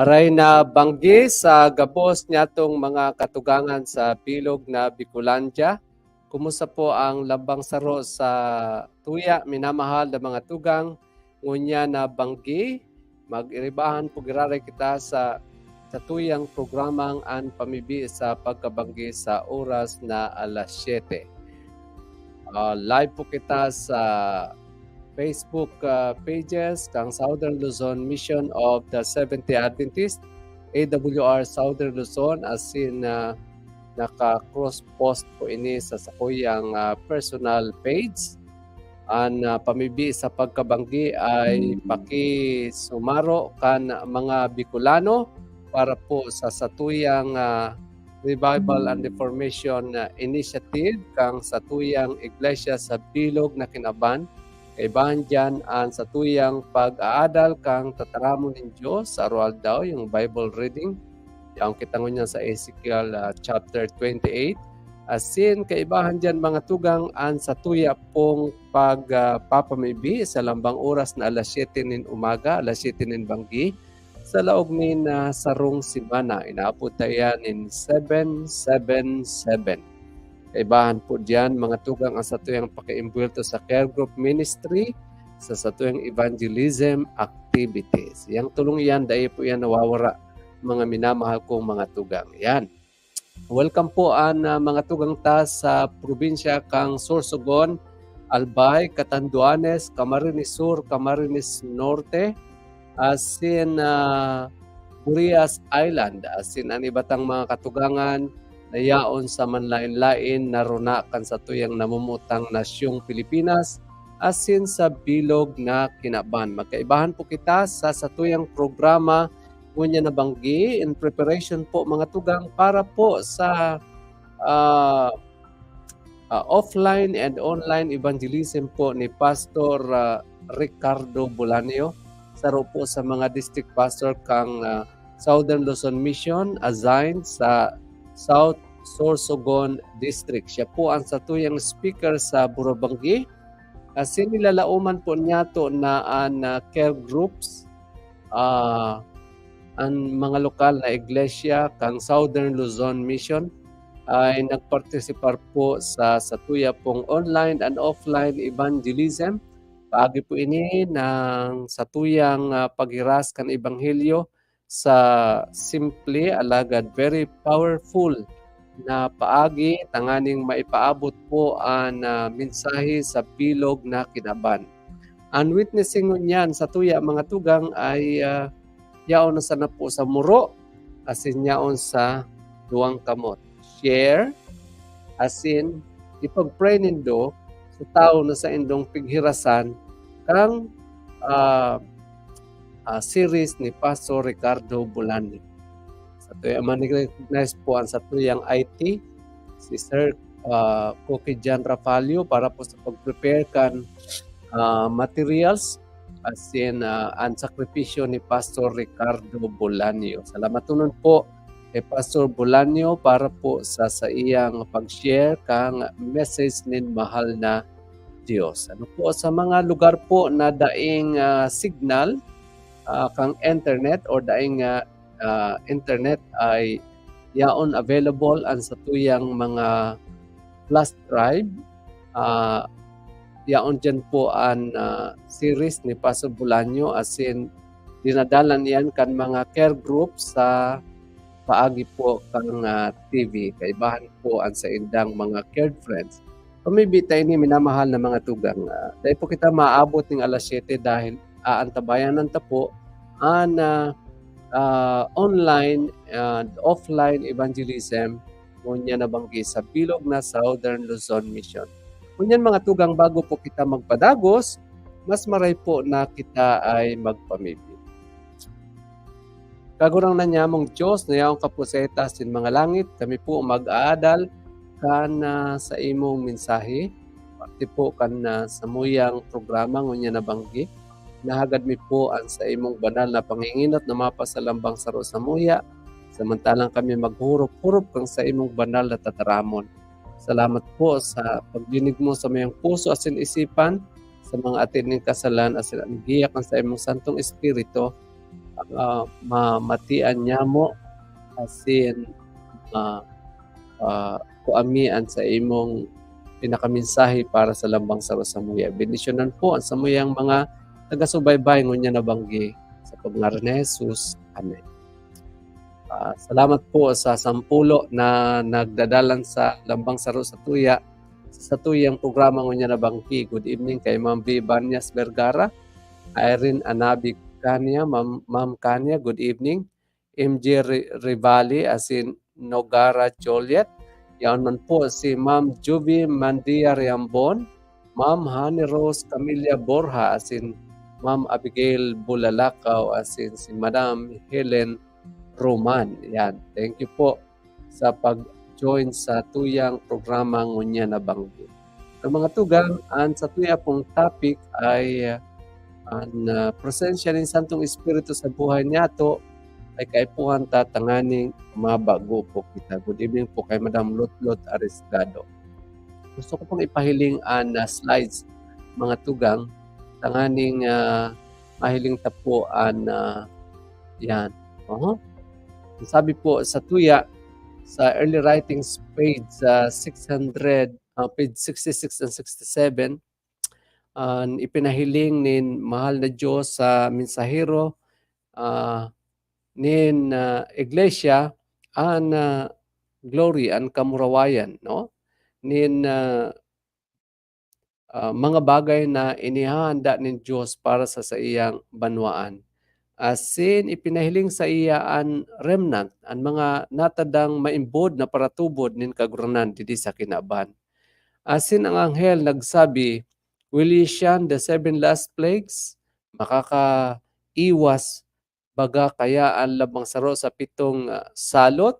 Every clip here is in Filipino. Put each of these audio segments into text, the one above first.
Maray na banggi sa gabos niyatong mga katugangan sa bilog na Bicolandia. Kumusta po ang lambang saro sa tuya, minamahal na mga tugang, ngunya na banggi, mag-iribahan po giraray kita sa sa tuyang programang an pamibi sa pagkabanggi sa oras na alas 7. Ah, live po kita sa Facebook uh, pages kang Southern Luzon Mission of the Seventh-day Adventist, AWR Southern Luzon as in uh, naka-cross post po ini sa sakuyang uh, personal page. Ang uh, pamibi sa pagkabanggi ay paki-sumaro kan mga Bicolano para po sa satuyang uh, Revival and Reformation uh, Initiative kang satuyang iglesia sa Bilog na Kinaban kaibahan dyan ang sa tuyang pag-aadal kang tataramon ng Diyos sa arual daw, yung Bible reading. Yung kitangon niya sa Ezekiel uh, chapter 28. Asin, kaibahan dyan mga tugang ang sa tuya pong pagpapamibi uh, sa lambang oras na alas 7 nin umaga, alas 7 nin banggi, sa laog ni na sarong simana. Inaapot tayo in 777. Kaibahan po diyan mga tugang ang satuyang pakiimbwelto sa care group ministry sa satuyang evangelism activities. Yang tulong yan, dahil po yan nawawara mga minamahal kong mga tugang. Yan. Welcome po an uh, mga tugang ta sa probinsya kang Sorsogon, Albay, Catanduanes, Camarines Sur, Camarines Norte, asin uh, Burias Island, asin ang ibatang mga katugangan, nayaon sa manlain-lain naruna kan sa tuyang namumutang nasyong Pilipinas asin sa bilog na kinaban. Magkaibahan po kita sa satuyang programa ngunya na banggi in preparation po mga tugang para po sa uh, uh, offline and online evangelism po ni Pastor uh, Ricardo Bulanio saro po sa mga district pastor kang uh, Southern Luzon Mission assigned sa South Sorsogon District. Siya po ang satuyang speaker sa Burabanggi. Kasi nilalauman po niya to na an uh, care groups uh, ang mga lokal na iglesia kang Southern Luzon Mission ay nagpartisipar po sa satuya pong online and offline evangelism. Paagi po ini ng satuyang uh, paghiras kan ebanghelyo sa simple alagad very powerful na paagi tanganing maipaabot po ang uh, mensahe sa bilog na kinaban. Ang witnessing niyan sa tuya mga tugang ay uh, yaon na sana po sa muro asin yaon sa duwang kamot. Share asin ipag-pray nindo sa tao na sa indong pighirasan kang uh, uh, series ni Pastor Ricardo Bulani. Sa tuya man-recognize po ang sa tuyang IT, si Sir uh, Cookie Jan Rafalio para po sa pag-prepare kan uh, materials as in uh, ang sakripisyo ni Pastor Ricardo Bolanio. Salamat tunon po kay Pastor Bolanio para po sa sa iyang pag-share kang message nin mahal na Dios. Ano po sa mga lugar po na daing uh, signal uh, kang internet or daing uh, uh, internet ay yaon available ang sa tuyang mga flash drive. Uh, yaon dyan po ang uh, series ni Pastor Bulanyo as in dinadalan yan kan mga care group sa paagi po kang uh, TV. Kaibahan po ang sa indang mga cared friends. Pamibita ini minamahal na mga tugang. Uh, dahil po kita maabot ng alas 7 dahil aantabayan ng tapo an uh, uh, online and offline evangelism ngunya nabanggi sa bilog na Southern Luzon Mission. Kunyan mga tugang bago po kita magpadagos, mas maray po na kita ay magpamibi. Kagurang na niya mong Diyos na yaong kapuseta sin mga langit, kami po mag-aadal kana sa imong mensahe, pati po kana sa muyang programa ngunya nabanggi nahagad mi po ang sa imong banal na panginginot na mapasalambang sa Rosamuya, samantalang kami maghurop-hurop kang sa imong banal na tataramon. Salamat po sa pagdinig mo sa mayang puso asin isipan, sa mga atin kasalan asin ang giyak sa imong Santong Espiritu, ah, mamatian nyamo asin ah, ah, kuamian sa imong pinakamensahe para sa lambang sa Rosamuya. Bendisyonan po ang samuyang mga taga-subaybay ngunya nabanggi sa pangalan ni Jesus. Amen. Ah, salamat po sa sampulo na nagdadalan sa lambang sa Rosatuya sa tuyang programa ngunya nabanggi. Good evening kay Ma'am V. Banyas Vergara, Irene Anabi Kanya, Ma'am, Ma'am Kanya, good evening. MJ Ri- Rivali as in Nogara Joliet. Yan man po si Ma'am Juby Mandia Riambon, Ma'am Honey Rose Camilla Borja as in Ma'am Abigail Bulalakaw as in si Madam Helen Roman. Yan. Thank you po sa pag-join sa tuyang programa ngunya na banggi. Ang mga tugang, ang sa tuya pong topic ay uh, ang uh, presensya ng Santong Espiritu sa buhay niya to ay kaipuhan tatanganing mabago po kita. Good evening po kay Madam Lotlot Aristado. Gusto ko pong ipahiling ang uh, slides mga tugang tanganing uh, mahiling tapo an uh, yan. Uh-huh. Sabi po sa tuya sa early writings page uh, 600 uh, page 66 and 67 uh, ipinahiling nin mahal na Diyos sa mensahero uh, nin uh, iglesia an uh, glory an kamurawayan no nin uh, uh, mga bagay na inihanda nin Diyos para sa sa iyang banwaan. Asin ipinahiling sa iya an remnant an mga natadang maimbod na paratubod nin kaguranan didi sa kinaban asin ang anghel nagsabi will ye shun the seven last plagues? Makakaiwas baga kaya ang labang saro sa pitong uh, salot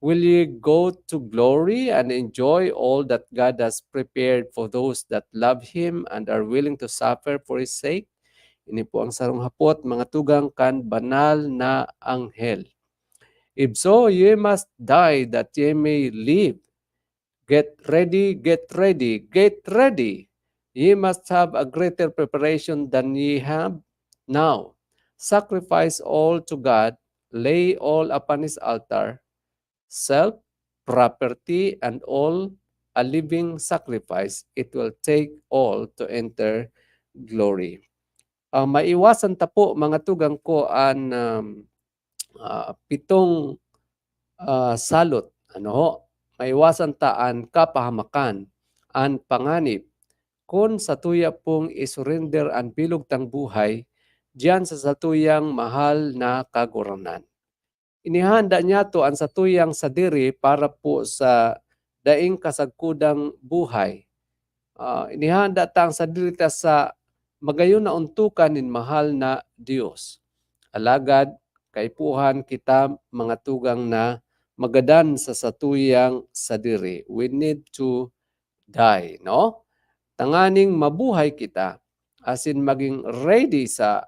will ye go to glory and enjoy all that God has prepared for those that love him and are willing to suffer for his sake ini po ang sarong hapot, mga tugang kan banal na anghel. If so, ye must die that ye may live. Get ready, get ready, get ready. Ye must have a greater preparation than ye have now. Sacrifice all to God, lay all upon his altar, self, property, and all a living sacrifice. It will take all to enter glory uh, maiwasan ta po mga tugang ko an um, uh, pitong uh, salot ano ho maiwasan ta an kapahamakan an panganib kun sa tuya pong isurrender ang bilog tang buhay diyan sa satuyang mahal na kaguranan. Inihanda niya to ang satuyang sadiri para po sa daing kasagkudang buhay. Uh, inihanda ta ang sadiri ta sa magayon na untukan nin mahal na Dios. Alagad, kaipuhan kita mga tugang na magadan sa satuyang sadiri. We need to die, no? Tanganing mabuhay kita asin maging ready sa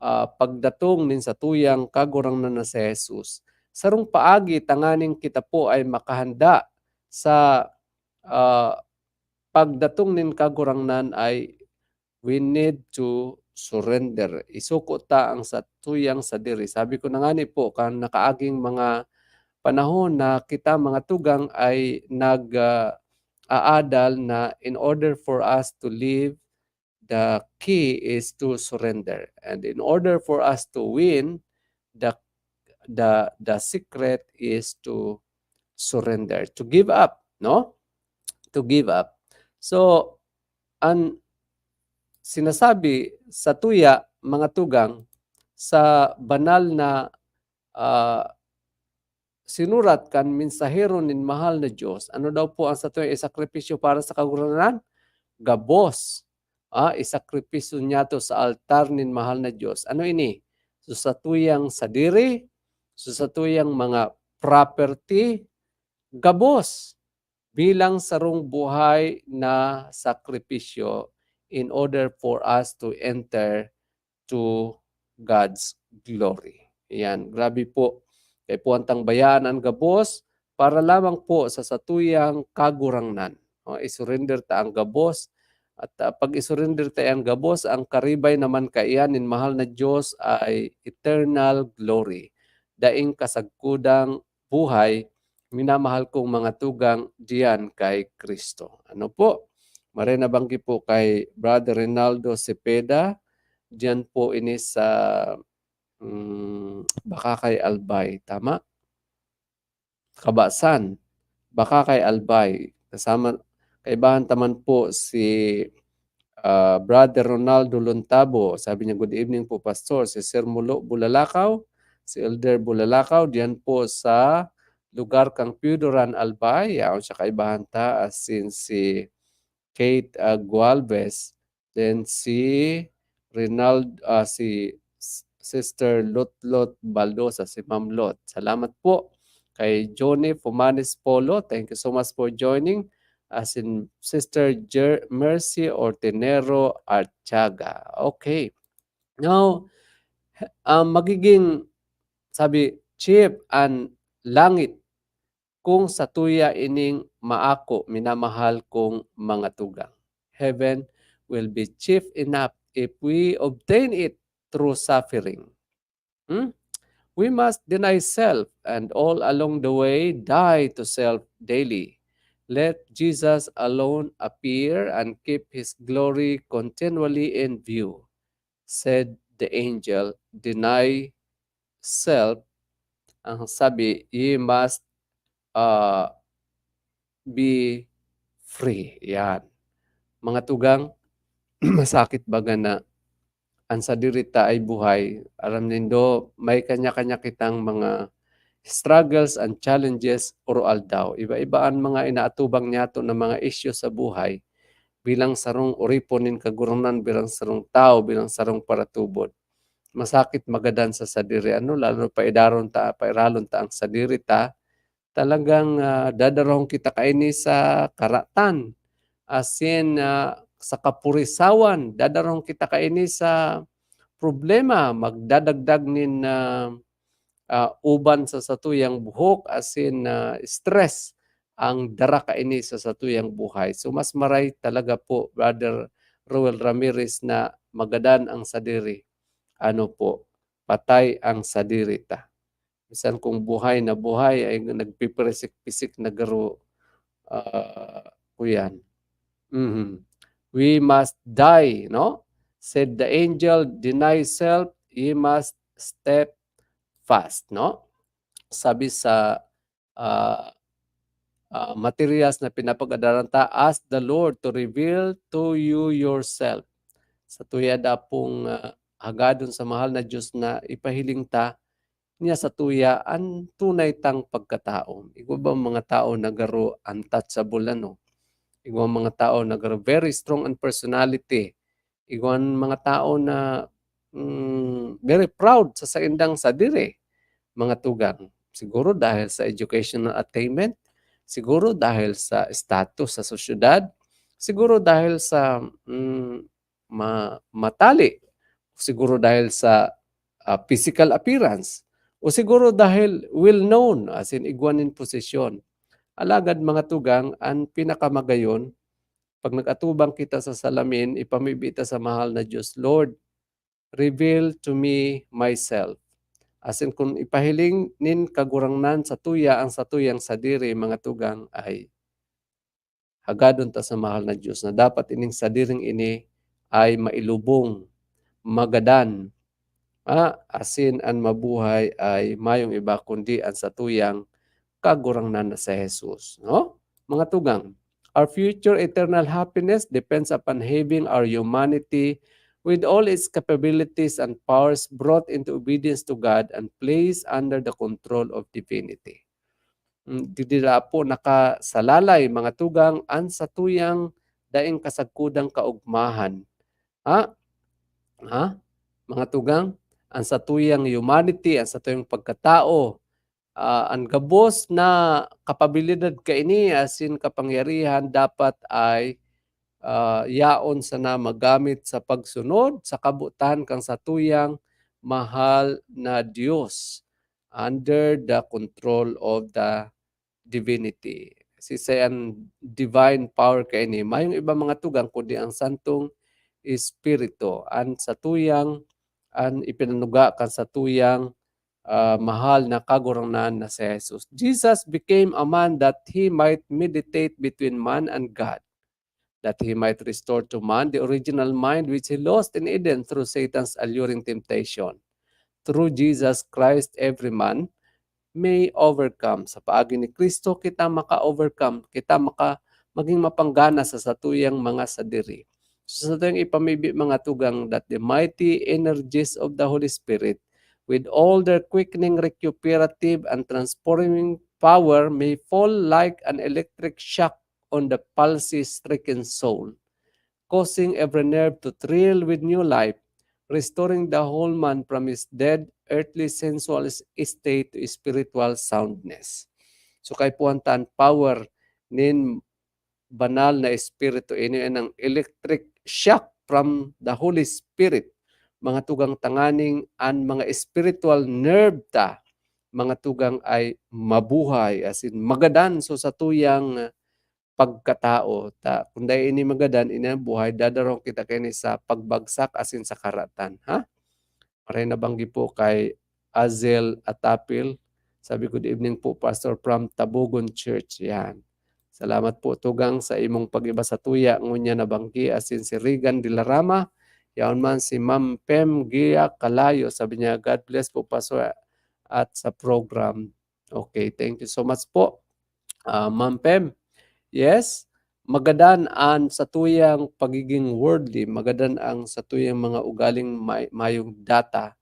uh, pagdatong nin satuyang kagurang na na Jesus. Sarong paagi tanganing kita po ay makahanda sa uh, pagdatong nin kagurangnan ay we need to surrender. Isuko ta ang sa tuyang sa diri. Sabi ko na nga ni po, kan nakaaging mga panahon na kita mga tugang ay nag uh, aadal na in order for us to live, the key is to surrender. And in order for us to win, the the the secret is to surrender, to give up, no? To give up. So, an sinasabi sa tuya, mga tugang, sa banal na uh, sinurat kan minsahero nin mahal na Diyos, ano daw po ang sa tuya isakripisyo para sa kaguranan? Gabos. Ah, isakripisyo niya to sa altar nin mahal na Diyos. Ano ini? So sa tuyang sadiri, so sa tuyang mga property, gabos bilang sarong buhay na sakripisyo in order for us to enter to God's glory. Yan, grabe po. Kay puantang bayan ang gabos para lamang po sa satuyang kagurangnan. O, isurrender ta ang gabos At uh, pag isurrender tayo ang gabos, ang karibay naman kaiyanin mahal na Diyos ay eternal glory. Daing kasagkudang buhay, minamahal kong mga tugang diyan kay Kristo. Ano po? Marina banggi po kay Brother Rinaldo Cepeda. Diyan po ini sa um, baka kay Albay. Tama? Kabasan. Baka kay Albay. Kasama, kaibahan taman po si uh, Brother Ronaldo Lontabo. Sabi niya, good evening po Pastor. Si Sir Mulo Bulalakaw, si Elder Bulalakaw, diyan po sa lugar kang Pudoran Albay. Yaon siya kaibahan ta as in si Kate uh, Gualvez. Then si Rinald, uh, si Sister Lotlot Baldosa, si Ma'am Lot. Salamat po kay Johnny Fumanes Polo. Thank you so much for joining. As in Sister Jer Mercy Ortenero Archaga. Okay. Now, um, magiging, sabi, Chief and Langit, kung sa tuya ining maako, minamahal kong mga tugang. Heaven will be chief enough if we obtain it through suffering. Hmm? We must deny self and all along the way die to self daily. Let Jesus alone appear and keep his glory continually in view. Said the angel, deny self. Ang sabi, ye must uh, be free. Yan. Mga tugang, masakit baga na ang sadirita ay buhay. Alam nindo, may kanya-kanya kitang mga struggles and challenges oral daw. Iba-iba ang mga inaatubang niyato na mga issue sa buhay bilang sarong uriponin kagurunan, bilang sarong tao, bilang sarong paratubod. Masakit magadan sa sadiri. Ano, lalo pa idaron ta, pairalon ta ang sadiri ta, talagang uh, dadarong kita kaini sa karatan. As in, uh, sa kapurisawan, dadarong kita kaini sa problema, magdadagdag nin uh, uh, uban sa satuyang buhok, as in uh, stress ang dara kaini sa satuyang buhay. So mas maray talaga po, Brother Roel Ramirez, na magadan ang sadiri. Ano po, patay ang sadiri ta. Bisan kung buhay na buhay ay nagpipirisik-pisik na garo uh, kuyan. Mm-hmm we must die, no? Said the angel, deny self, ye must step fast, no? Sabi sa uh, uh, materials na pinapag-adalan ta, ask the Lord to reveal to you yourself. Sa tuya da pong uh, hagadon sa mahal na Diyos na ipahiling ta, niya sa tuya ang tunay tang pagkatao. Ikaw ba mga tao na garo untouchable ano? Igwan mga tao na very strong and personality. Igwan mga tao na mm, very proud sa saindang sadire. Mga tugang. Siguro dahil sa educational attainment. Siguro dahil sa status sa sosyedad. Siguro dahil sa mm, ma matali. Siguro dahil sa uh, physical appearance. O siguro dahil well-known as in igwanin posisyon Alagad mga tugang, ang pinakamagayon, pag nag-atubang kita sa salamin, ipamibita sa mahal na Diyos, Lord, reveal to me myself. As in, kung ipahiling nin kagurangnan sa tuya, ang sa tuyang sadiri, mga tugang, ay hagadon ta sa mahal na Diyos na dapat ining sadiring ini ay mailubong, magadan, ah, asin an mabuhay ay mayong iba kundi ang sa tuyang kagurangnan na sa Jesus. No? Mga tugang, our future eternal happiness depends upon having our humanity with all its capabilities and powers brought into obedience to God and placed under the control of divinity. Hmm, Didila po nakasalalay mga tugang an sa tuyang daing kasagkudang kaugmahan. Ha? Ha? Mga tugang, ang sa tuyang humanity, ang sa tuyang pagkatao, uh, ang gabos na kapabilidad kaini asin kapangyarihan dapat ay uh, yaon sa na magamit sa pagsunod sa kabutan kang satuyang mahal na Dios under the control of the divinity. sisayan divine power kay ni mayong ibang mga tugang kundi ang santong espiritu an sa tuyang an ipinanuga kan sa tuyang ah, mahal na kagurangnan na si Jesus. Jesus became a man that he might meditate between man and God, that he might restore to man the original mind which he lost in Eden through Satan's alluring temptation. Through Jesus Christ, every man may overcome. Sa paagi ni Kristo, kita maka-overcome, kita maka maging mapanggana sa satuyang mga sadiri. So, sa tuyang ipamibi mga tugang that the mighty energies of the Holy Spirit with all their quickening, recuperative, and transforming power may fall like an electric shock on the palsy-stricken soul, causing every nerve to thrill with new life, restoring the whole man from his dead earthly sensual state to spiritual soundness. So kay puantan power nin banal na espiritu ini ang electric shock from the Holy Spirit mga tugang tanganing an mga spiritual nerve ta mga tugang ay mabuhay as in magadan so sa tuyang pagkatao ta kunday ini magadan ini ang buhay dadarong kita kini sa pagbagsak asin sa karatan ha Maray nabanggi po kay Azel Atapil. Sabi good evening po Pastor from Tabugon Church. Yan. Salamat po tugang sa imong pagiba sa tuya ngunya nabanggi asin si Regan Dilarama. Yaon man si Ma'am Pem Gia Kalayo. Sabi niya, God bless po Pastor at sa program. Okay, thank you so much po. Uh, Ma'am Pem, yes, magadan ang sa tuyang pagiging worldly, magadan ang sa tuyang mga ugaling may, mayong data,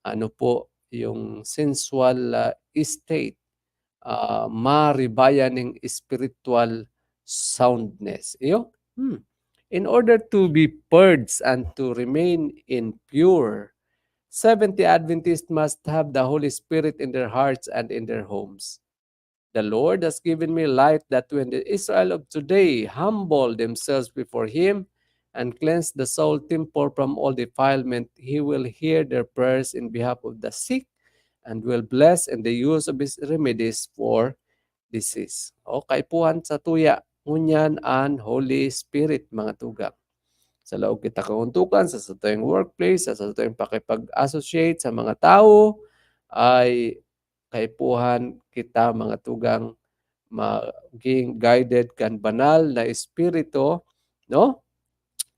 ano po, yung sensual uh, state, uh, maribayan ng spiritual soundness. Iyo? Hmm. In order to be purged and to remain in pure, Seventh Adventists must have the Holy Spirit in their hearts and in their homes. The Lord has given me light that when the Israel of today humble themselves before Him and cleanse the soul temple from all defilement, He will hear their prayers in behalf of the sick and will bless in the use of His remedies for disease. O kaipuhan sa tuya, ngunyan an Holy Spirit, mga tugang. Sa laog kita kauntukan, sa satuyang workplace, sa satuyang pakipag-associate sa mga tao, ay kaipuhan kita mga tugang maging guided kan banal na espiritu no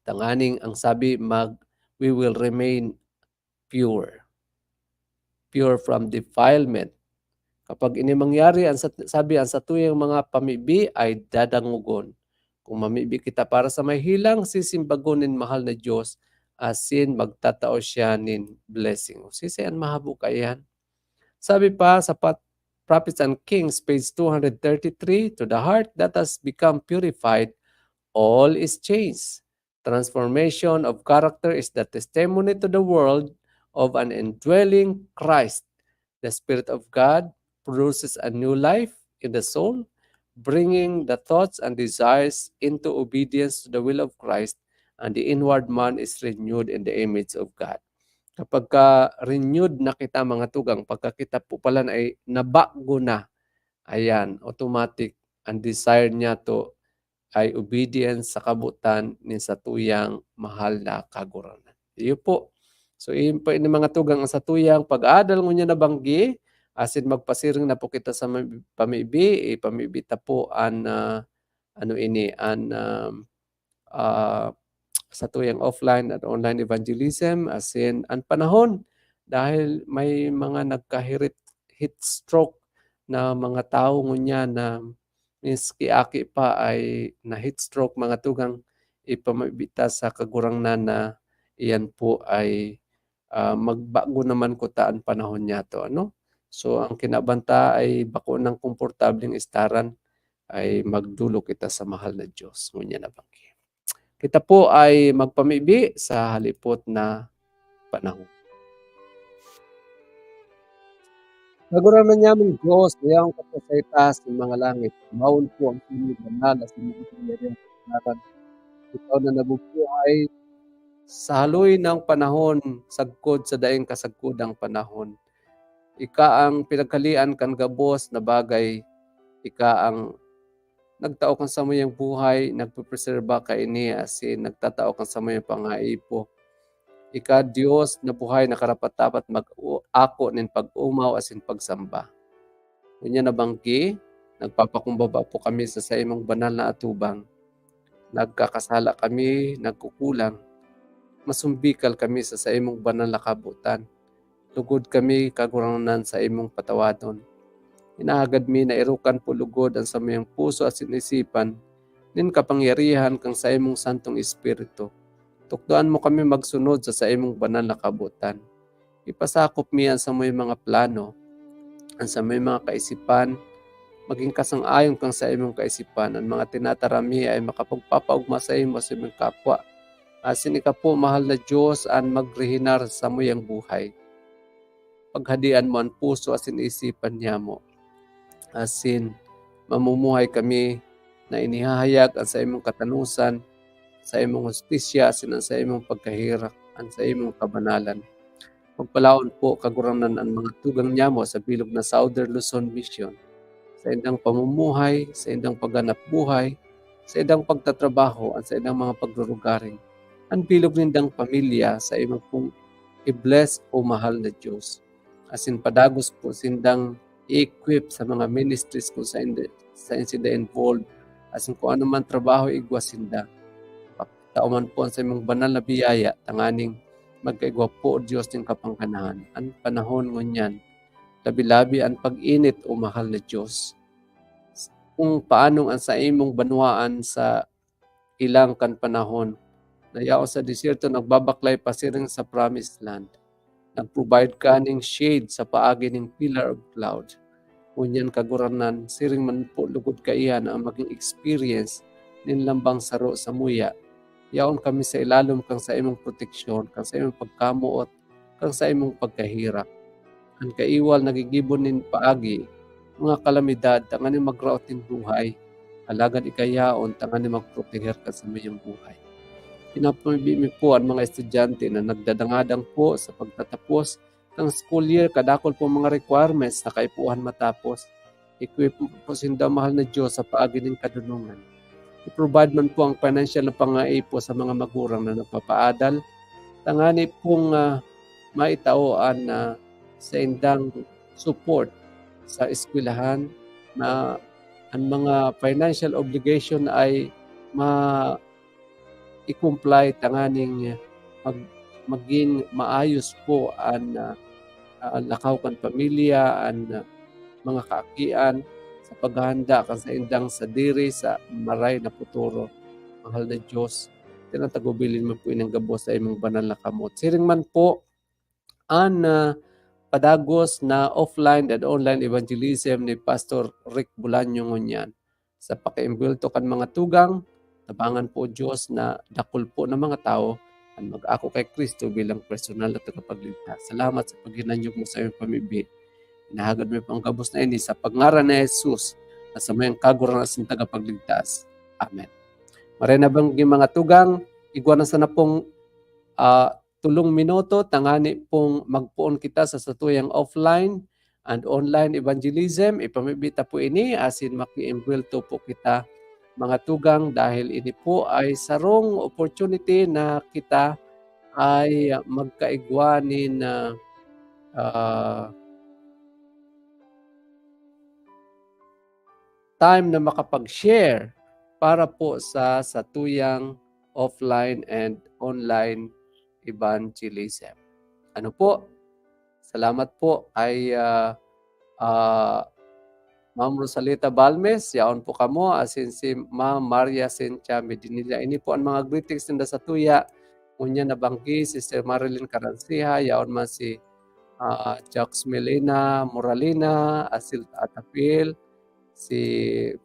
tanganing ang sabi mag we will remain pure pure from defilement kapag ini mangyari ang sabi ang sa tuyang mga pamibi ay dadangugon kung mamibi kita para sa may hilang sisimbagonin mahal na Diyos asin magtatao siya nin blessing. Sisiyan mahabo kayan. Sabi pa sa Prophets and Kings, page 233, to the heart that has become purified, all is changed. Transformation of character is the testimony to the world of an indwelling Christ. The Spirit of God produces a new life in the soul, bringing the thoughts and desires into obedience to the will of Christ, and the inward man is renewed in the image of God. Kapag ka renewed na kita mga tugang, pagka kita po pala na ay nabago na, ayan, automatic, ang desire niya to ay obedience sa kabutan ni sa tuyang mahal na kaguranan. Iyo po. So, iyon po ini mga tugang sa tuyang pag-adal ngunya na banggi, asin magpasiring na po kita sa pamibi, eh, pamibita po an uh, ano ini an uh, uh, sa tuyang offline at online evangelism as in ang panahon dahil may mga nagkahirit heat stroke na mga tao ngunya na miski aki pa ay na heat stroke mga tugang ipamabita sa kagurangnan na iyan po ay uh, magbago naman ko taan panahon niya to ano? So ang kinabanta ay bako ng komportableng istaran ay magdulo kita sa mahal na Diyos ngunya na bangki kita po ay magpamibi sa halipot na panahon. Naguraman niya mong Diyos, iyang kapasayta sa mga langit. Maun po ang sinig banal sa mga pinirang kasalanan. Ikaw na nabubuhay sa haloy ng panahon, sagkod sa daing kasagkudang panahon. Ika ang pinagkalian kan gabos na bagay, ika ang nagtao kang sa mayang buhay, nagpipreserba ka ini asin nagtatao kang sa mayang pangaipo. Ika Dios na buhay na karapat-dapat mag-ako nin pag-umaw asin pagsamba. Unya na bangki, nagpapakumbaba po kami sa sa imong banal na atubang. Nagkakasala kami, nagkukulang. Masumbikal kami sa sa imong banal na kabutan. Lugod kami kaguranan sa imong patawadon. Hinahagad mi na irukan po lugod ang sa mayang puso at sinisipan, nin kapangyarihan kang sa imong santong espiritu. Tukdoan mo kami magsunod sa sa imong banal na kabutan. Ipasakop mi ang sa may mga plano, ang sa may mga kaisipan, maging kasang-ayon kang sa imong kaisipan. Ang mga tinatarami ay makapagpapaugma sa imo sa imong kapwa. Asin ka po, mahal na Diyos, ang magrehinar sa muyang buhay. Paghadian mo ang puso asin isipan niya mo. Asin, mamumuhay kami na inihahayag ang sa imong katanusan, sa imong hostisya, asin ang sa imong pagkahirak, ang sa imong kabanalan. Pagpalaon po kaguranan ang mga tugang niya mo sa bilog na Southern Luzon Mission sa indang pamumuhay, sa indang pagganap buhay, sa indang pagtatrabaho, at sa indang mga pagrurugaring. Ang bilog nindang pamilya sa imong pong i-bless o mahal na Diyos. Asin padagos po sindang i-equip sa mga ministries ko sa, indi, sa insida involved. Asin kung ano man trabaho igwasinda. Tauman po sa imong banal na biyaya, tanganing magkaigwa po Diyos ng kapangkanahan. Ang panahon ngunyan, labi-labi ang pag-init o mahal na Diyos. Kung paanong ang sa imong banwaan sa ilang kan panahon, nayao sa desierto nagbabaklay pasiring sa promised land. Nag-provide ka ning shade sa paagi ning pillar of cloud. Kunyan kaguranan, siring man po lugod ka iyan ang maging experience nin lambang saro sa muya. Yaon kami sa ilalom kang sa imong proteksyon, kang sa imong pagkamuot, kang sa imong pagkahirap ang kaiwal nagigibon nin paagi, mga kalamidad, tangan ni magraot buhay, alagad ikayaon, tangan ni magproteher ka sa mayong buhay. Ang mga estudyante na nagdadangadang po sa pagtatapos ng school year, kadakol po mga requirements na kaipuhan matapos. Equip po sinda mahal na Diyos sa paagi ng kadunungan. I-provide man po ang financial na pangaipo sa mga magurang na nagpapaadal. Tangani pong uh, maitaoan na uh, sa indang support sa eskwelahan na ang mga financial obligation ay ma i-comply tanganing mag, maging maayos po ang uh, lakaw kan pamilya ang uh, mga kaakian sa paghahanda kan sa indang sa diri sa maray na puturo. Mahal na Diyos. Tinatagubilin mo po inang gabo sa imong banal na kamot. Siring man po an uh, padagos na offline and online evangelism ni Pastor Rick Bulanyo ngunyan. Sa pakiimbulto kan mga tugang, tabangan po Diyos na dakul po ng mga tao ang mag-ako kay Kristo bilang personal na tagapagligtas. Salamat sa paghinanyog mo sa iyong pamibig. Inahagad mo pang gabos na ini sa pangaran ni Jesus na sa mayang kaguran sa tagapagligtas. Amen. Marena bang mga tugang, igwa na sana pong uh, tulong minuto tangani pong magpuon kita sa satuyang offline and online evangelism ipamibita po ini asin maki-embwelto po kita mga tugang dahil ini po ay sarong opportunity na kita ay magkaigwanin na uh, time na makapag-share para po sa satuyang offline and online evangelism. Ano po? Salamat po ay uh, uh, Ma'am Rosalita Balmes, yaon po kamo, asin si Ma'am Maria Cynthia Medinilla. Ini po ang mga greetings nila sa tuya. Unya na bangki, Sister Marilyn Caransiha, yaon man si uh, Jax Melina Moralina, Asil Atapil, si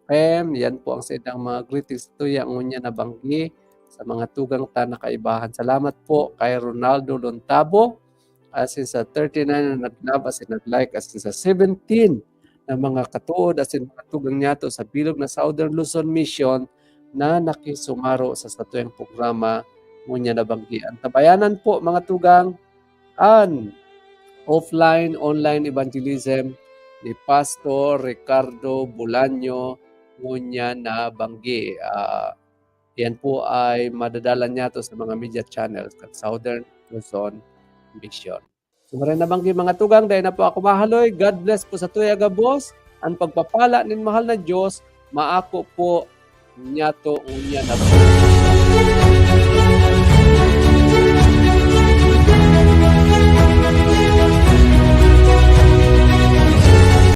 Pem, yan po ang sa mga greetings sa tuya. Unya na bangki sa mga tugang ta na kaibahan. Salamat po kay Ronaldo Lontabo as in sa 39 na nag-love as in nag-like as in sa 17 na mga katuod as in mga sa bilog na Southern Luzon Mission na nakisumaro sa satuyang programa ngunya na banggian. Tabayanan po mga tugang an offline online evangelism ni Pastor Ricardo Bulanyo unya na banggi. Ah, yan po ay madadala niya to sa mga media channels kag Southern Luzon Vision. So maray na banggi mga tugang dahil na po ako mahaloy. God bless po sa tuya gabos. Ang pagpapala nin mahal na Dios maako po niya to unya na